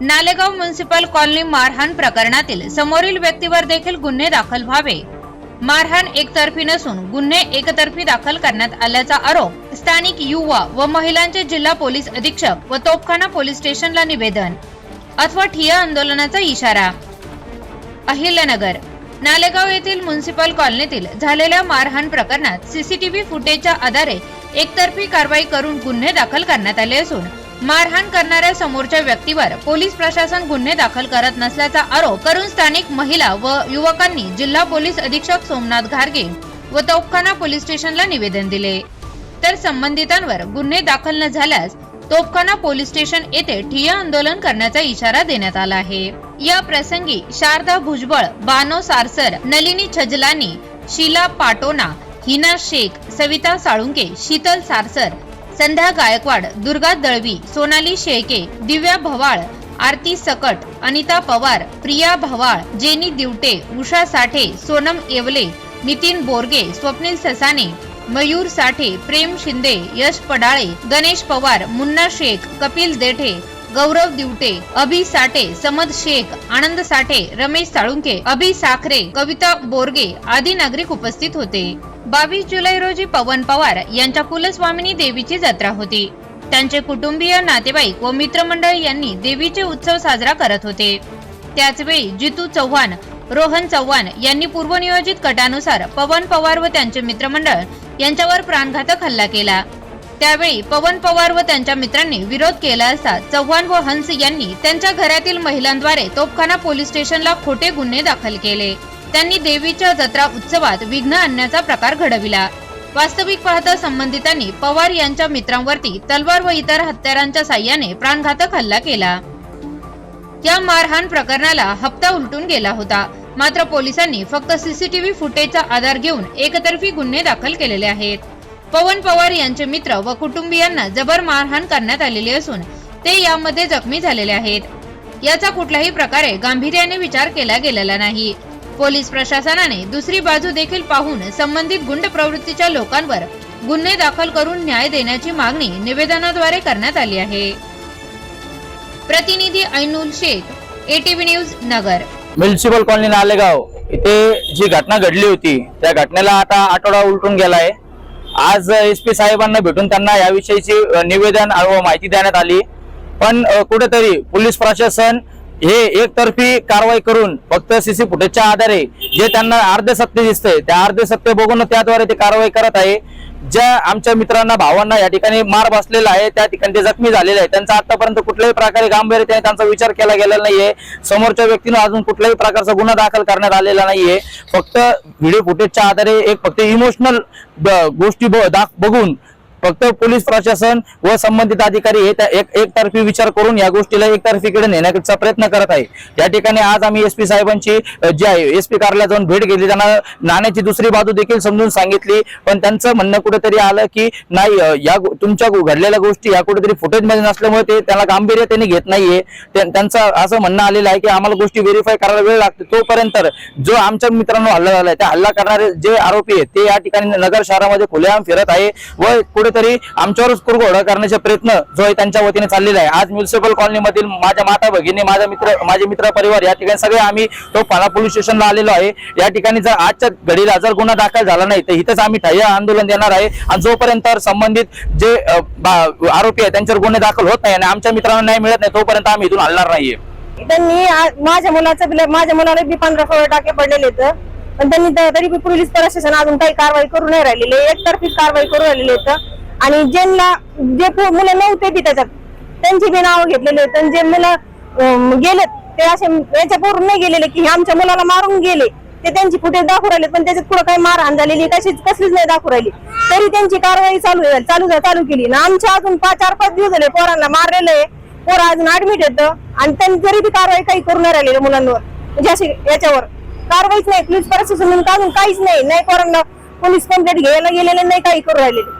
Nalegaon municipal colony मारहाण प्रकरणातील समोरील व्यक्तीवर देखील गुन्हे दाखल व्हावे. मारहाण एकतर्फी नसून गुन्हे एकतर्फी दाखल करण्यात आल्याचा आरोप स्थानिक युवा व महिलांचे जिल्हा पोलीस अधीक्षक व तोपखाना पोलीस स्टेशनला निवेदन. अथवा ठिया आंदोलनाचा इशारा. अहिल्यानगर नालेगाव येथील म्युन्सिपल कॉलनीतील झालेल्या मारहाण प्रकरणात सीसीटीव्ही फुटेजच्या आधारे एकतर्फी कारवाई करून गुन्हे दाखल करण्यात आले असून मारहाण करणाऱ्या समोरच्या व्यक्तीवर पोलीस प्रशासन गुन्हे दाखल करत नसल्याचा आरोप करून स्थानिक महिला व युवकांनी जिल्हा पोलीस अधीक्षक सोमनाथ घारगे व तोपखाना पोलीस स्टेशनला निवेदन दिले. तर संबंधितांवर गुन्हे दाखल न झाल्यास तोपखाना पोलीस स्टेशन येथे ठिय्या आंदोलन करण्याचा इशारा देण्यात आला आहे. या प्रसंगी शारदा भुजबळ बानो सारसर नलिनी छजलानी शीला पाटोना हिना शेख सविता साळुंके शीतल सारसर संध्या गायकवाड दुर्गा दळवी सोनाली शेळके दिव्या भवाळ आरती सकट अनिता पवार प्रिया भवाळ जेनी दिवटे उषा साठे सोनम येवले नितीन बोरगे स्वप्नील ससाने मयूर साठे प्रेम शिंदे यश पडाळे गणेश पवार मुन्ना शेख कपिल देठे गौरव दिवटे अभि साठे समद शेख आनंद साठे रमेश साळुंके अभि साखरे कविता बोरगे आदी नागरिक उपस्थित होते. बावीस जुलै रोजी पवन पवार यांच्या कुलस्वामिनी देवीची जत्रा होती. त्यांचे कुटुंबीय नातेवाईक व मित्रमंडळ यांनी देवीचे उत्सव साजरा करत होते. त्याचवेळी जितू चव्हाण रोहन चव्हाण यांनी पूर्वनियोजित कटानुसार पवन पवार व त्यांचे मित्रमंडळ यांच्यावर प्राणघातक हल्ला केला. त्यावेळी पवन पवार व त्यांच्या मित्रांनी विरोध केला असता चव्हाण व हंस यांनी त्यांच्या घरातील महिलांद्वारे तोपखाना पोलीस स्टेशनला खोटे गुन्हे दाखल केले. त्यांनी देवीच्या जत्रा उत्सवात विघ्न आणण्याचा प्रकार घडविला. वास्तविक पाहता संबंधितांनी पवार यांच्या मित्रांवरती तलवार व इतर हत्यारांच्या साह्याने प्राणघातक हल्ला केला. या मारहाण प्रकरणाला हप्ता उलटून गेला होता. मात्र पोलिसांनी फक्त सीसीटीव्ही फुटेजचा आधार घेऊन एकतर्फी गुन्हे दाखल केलेले आहेत. पवन पवार यांचे मित्र व कुटुंबियांना जबर मारहाण करण्यात आलेली असून ते यामध्ये जखमी झालेले आहेत. याचा कुठल्याही प्रकारे गांभीर्याने विचार केला गेलेला नाही. पोलीस प्रशासनाने दुसरी बाजू देखील पाहून संबंधित गुंड प्रवृत्तीच्या लोकांवर गुन्हे दाखल करून न्याय देण्याची मागणी निवेदनाद्वारे करण्यात आली आहे. प्रतिनिधी Ainul Shaikh ATV news Nagar. Municipal colony Nalegaon. इथे जी घटना घडली होती त्या घटनेला आता आठवडा उलटून गेलाय. आज एस पी साहेबांना भेटून त्यांना याविषयीची निवेदन व माहिती देण्यात आली. पण कुठेतरी पोलीस प्रशासन हे एकतर्फी कारवाई करून फक्त सीसी फुटेजच्या आधारे जे त्यांना अर्धे सत्य दिसतंय त्या अर्धे सत्य बघून त्याद्वारे ते कारवाई करत आहे. ज्या आमच्या मित्रांना भावांना या ठिकाणी मार बसलेला आहे त्या ठिकाणी ते जखमी झालेले आहे त्यांचा आतापर्यंत कुठल्याही प्रकारे गांभीर्याने त्यांचा विचार केला गेलेला नाहीये. समोरच्या व्यक्तीनं अजून कुठल्याही प्रकारचा गुन्हा दाखल करण्यात आलेला नाहीये. फक्त व्हिडिओ फुटेजच्या आधारे एक फक्त इमोशनल गोष्टी ब- दाख- बघून फक्त पोलीस प्रशासन व संबंधित अधिकारी हे त्या एक एकतर्फी विचार करून या गोष्टीला एकतर्फीकडे नेण्याचा प्रयत्न करत आहे. या ठिकाणी आज आम्ही एसपी साहेबांची जी आहे एसपी कार्यालयात जाऊन भेट घेतली. त्यांना नाण्याची दुसरी बाजू देखील समजून सांगितली. पण त्यांचं म्हणणं कुठेतरी आलं की नाही या गो- तुमच्या घडलेल्या गोष्टी या कुठेतरी फुटेजमध्ये नसल्यामुळे ते त्याला गांभीर्य त्यांनी घेत नाहीये. त्यांचं असं म्हणणं आलेलं आहे की आम्हाला गोष्टी व्हेरीफाय करायला वेळ लागते. तोपर्यंत जो आमच्या मित्रांनो हल्ला झालाय त्या हल्ला करणारे जे आरोपी आहेत ते या ठिकाणी नगर शहरामध्ये खुलेआम फिरत आहे व कुठेतरी तरी आमच्यावरच कुरघोड करण्याचे प्रयत्न जो आहे त्यांच्या वतीने चाललेला आहे. आज म्युन्सिपल कॉलनी मधील माझ्या माता भगिनी माझा मित्र माझे मित्र परिवार या ठिकाणी सगळे आम्ही तो पाला पोलीस स्टेशनला आलेलो आहे. या ठिकाणी जर आजच्या घडीला जर गुन्हा दाखल झाला नाही तर इथेच आम्ही ठय्य आंदोलन देणार आहे. आणि जोपर्यंत संबंधित जे आरोपी आहे त्यांच्यावर गुन्हे दाखल होत नाही आणि आमच्या मित्रांना न्याय मिळत नाही तोपर्यंत आम्ही इथून हलणार नाहीये. त्यांनी माझ्या मुलाचं माझ्या मुलाला बी पंधरा सोळा टाके पडलेले आहेत. पण त्यांनी तरी बी पोलीस प्रशासन अजून काही कारवाई करू नाही राहिलेले. एकतर्फी कारवाई करू राहिलेले आहेत. आणि ज्यांना जे मुलं नव्हते बी त्याच्यात त्यांची बी नावं घेतलेले आणि जे मुलं गेलेत ते असे याच्या पोरून नाही गेलेले की आमच्या मुलाला मारून गेले. ते त्यांची फुटेज दाखवू राहिले पण त्याच्यात पुढे काही मारहाण झालेली कशीच कसलीच नाही दाखवू राहिली. तरी त्यांची कारवाई चालू आहे- चालू चालू केली. ना आमच्या अजून पाच चार पाच दिवस झाले पोरांना मारलेलं आहे. पोरं अजून ऍडमिट येतं आणि त्यांनी जरी ती कारवाई काही करू राहिलेली मुलांवर म्हणजे अशी याच्यावर. कारवाईच नाही पोलीस प्रशासन म्हणून अजून काहीच नाही. नाही पोरांना पोलीस कंप्लेंट घ्यायला गेलेले नाही काही करू राहिलेले.